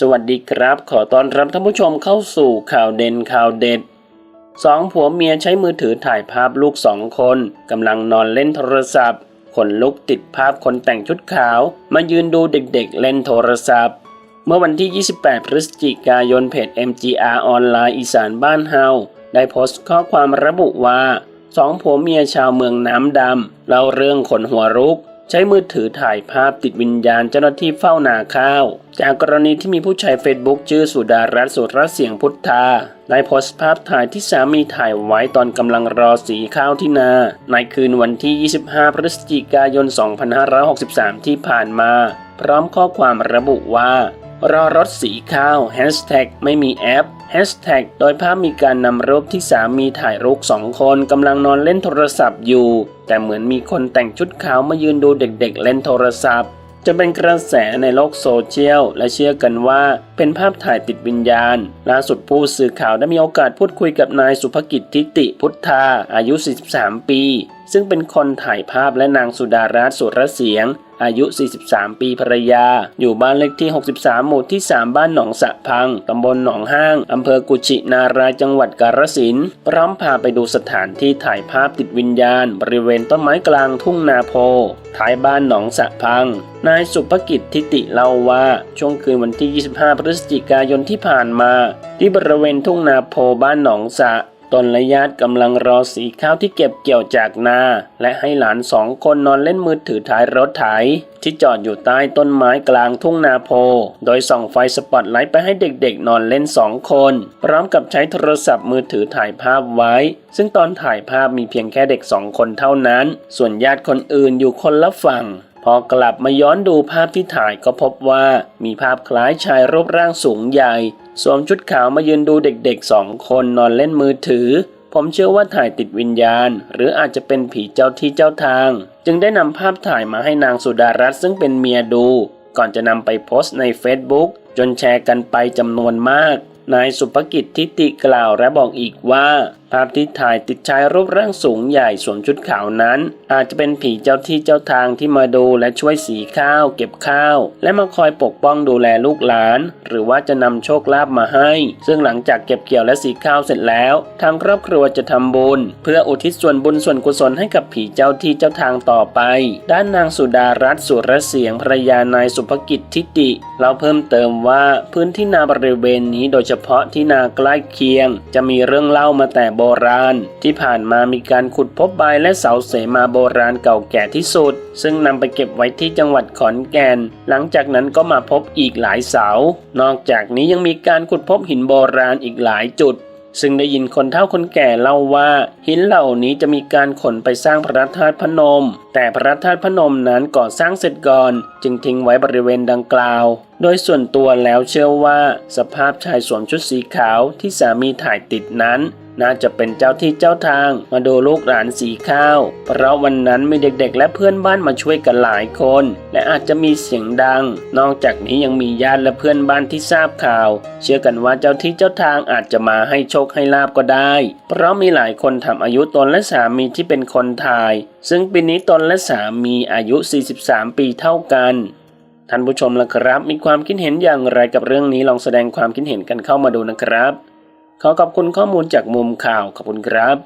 สวัสดีครับ ขอต้อนรับท่านผู้ชมเข้าสู่ข่าวเด่นข่าวเด็ดสองผัวเมียใช้มือถือถ่ายภาพลูกสองคนกำลังนอนเล่นโทรศัพท์ขนลุกติดภาพคนแต่งชุดขาว มายืนดูเด็กๆเล่นโทรศัพท์ เมื่อวันที่ 28 พฤศจิกายนเพจ MGR ออนไลน์อีสานบ้านเฮาได้โพสต์ข้อความระบุว่าสองผัวเมียชาวเมืองน้ำดำเล่าเรื่องขนหัวรุก ใช้มือถือถ่ายภาพติดวิญญาณเจ้าหน้าที่เฝ้านาข้าว จากกรณีที่มีผู้ใช้เฟซบุ๊กชื่อสุดารัตน์สุรเสียงพุทธาได้โพสต์ภาพถ่ายที่สามีถ่ายไว้ตอนกำลังรอสีข้าวที่นา ในคืนวันที่ 25 พฤศจิกายน 2563 ที่ผ่านมา พร้อมข้อความระบุว่า รอรถสีข้าวแฮชแท็กไม่มีแอปแฮชแท็กโดยภาพมีการนำรูปที่สามีถ่ายรูปสองคนกำลังนอนเล่นโทรศัพท์อยู่ แต่เหมือนมีคนแต่งชุดขาวมายืนดูเด็กๆเล่นโทรศัพท์ จะเป็นกระแสในโลกโซเชียล และเชื่อกันว่าเป็นภาพถ่ายติดวิญญาณ ล่าสุดผู้สื่อข่าวได้มีโอกาสพูดคุยกับนายสุภกิจทิติพุทธาอายุ 43 ปี ซึ่งเป็นคนถ่ายภาพและนางสุดารัตน์สุรเสียง อายุ 43 ปีภรรยา อยู่บ้านเลขที่ 63 หมู่ที่ 3 บ้านหนองสะพัง ตำบลหนองห้าง อำเภอกุชินารายจังหวัดกาฬสินธุ์พร้อมพาไปดูสถานที่ถ่ายภาพติดวิญญาณ บริเวณต้นไม้กลางทุ่งนาโพท้ายบ้านหนองสะพัง นายสุภกิจทิติเล่าว่าช่วงคืนวันที่ 25 พฤศจิกายนที่ผ่านมา ที่บริเวณทุ่งนาโพบ้านหนองสะ ตนและญาติกำลังรอสีข้าวที่เก็บเกี่ยวจากนา และให้หลานสองคนนอนเล่นมือถือท้ายรถไถ ที่จอดอยู่ใต้ต้นไม้กลางทุ่งนาโพ โดยส่องไฟสปอตไลท์ไปให้เด็กๆ นอนเล่นสองคน พร้อมกับใช้โทรศัพท์มือถือถ่ายภาพไว้ ซึ่งตอนถ่ายภาพมีเพียงแค่เด็กสองคนเท่านั้น ส่วนญาติคนอื่นอยู่คนละฝั่งพอกลับมาย้อนดูภาพที่ถ่ายก็พบว่ามีภาพคล้ายชายรูปร่างสูงใหญ่ สวมชุดขาวมายืนดูเด็กๆสองคนนอนเล่นมือถือ ผมเชื่อว่าถ่ายติดวิญญาณ หรืออาจจะเป็นผีเจ้าที่เจ้าทาง จึงได้นำภาพถ่ายมาให้นางสุดารัตน์ซึ่งเป็นเมียดู ก่อนจะนำไปโพสต์ใน Facebook จนแชร์กันไปจำนวนมาก นายสุภกิจทิติกล่าวและบอกอีกว่าภาพที่ถ่ายติดชายรูปร่างสูงใหญ่สวมชุดขาวนั้น อาจจะเป็นผีเจ้าที่เจ้าทางที่มาดูและช่วยสีข้าว เก็บข้าว และมาคอยปกป้องดูแลลูกหลาน หรือว่าจะนำโชคลาภมาให้ ซึ่งหลังจากเก็บเกี่ยวและสีข้าวเสร็จแล้ว ทางครอบครัวจะทำบุญ เพื่ออุทิศส่วนบุญส่วนกุศลให้กับผีเจ้าที่เจ้าทางต่อไป ด้านนางสุดารัตน์สุรเสียงภรรยานายสุภกิจทิติเราเพิ่มเติมว่าพื้นที่นาบริเวณนี้โดยเฉพาะที่นาใกล้เคียง จะมีเรื่องเล่ามาแต่โบราณ ที่ผ่านมามีการขุดพบใบและเสาเสมาโบราณเก่าแก่ที่สุด ซึ่งนำไปเก็บไว้ที่จังหวัดขอนแก่น หลังจากนั้นก็มาพบอีกหลายเสา นอกจากนี้ยังมีการขุดพบหินโบราณอีกหลายจุดซึ่งได้ยินคนเฒ่าคนแก่เล่าว่า หินเหล่านี้จะมีการขนไปสร้างพระธาตุพนม แต่พระธาตุพนมนั้นก่อสร้างเสร็จก่อน จึงทิ้งไว้บริเวณดังกล่าว โดยส่วนตัวแล้วเชื่อว่า สภาพชายสวมชุดสีขาวที่สามีถ่ายติดนั้น น่าจะเป็นเจ้าที่เจ้าทาง มาดูลูกหลานสีข้าว เพราะวันนั้นมีเด็กๆ และเพื่อนบ้านมาช่วยกันหลายคน และอาจจะมีเสียงดัง นอกจากนี้ยังมีญาติและเพื่อนบ้านที่ทราบข่าว เชื่อกันว่าเจ้าที่เจ้าทางอาจจะมาให้โชคให้ลาบก็ได้ เพราะมีหลายคนทำอายุตนและสามีที่เป็นคนถ่ายซึ่งปีนี้ตนและสามีอายุ 43 ปีเท่ากันท่านผู้ชมล่ะครับ มีความคิดเห็นอย่างไรกับเรื่องนี้ลองแสดงความคิดเห็นกันเข้ามาดูนะครับ ขอขอบคุณข้อมูลจากมุมข่าวขอบคุณครับ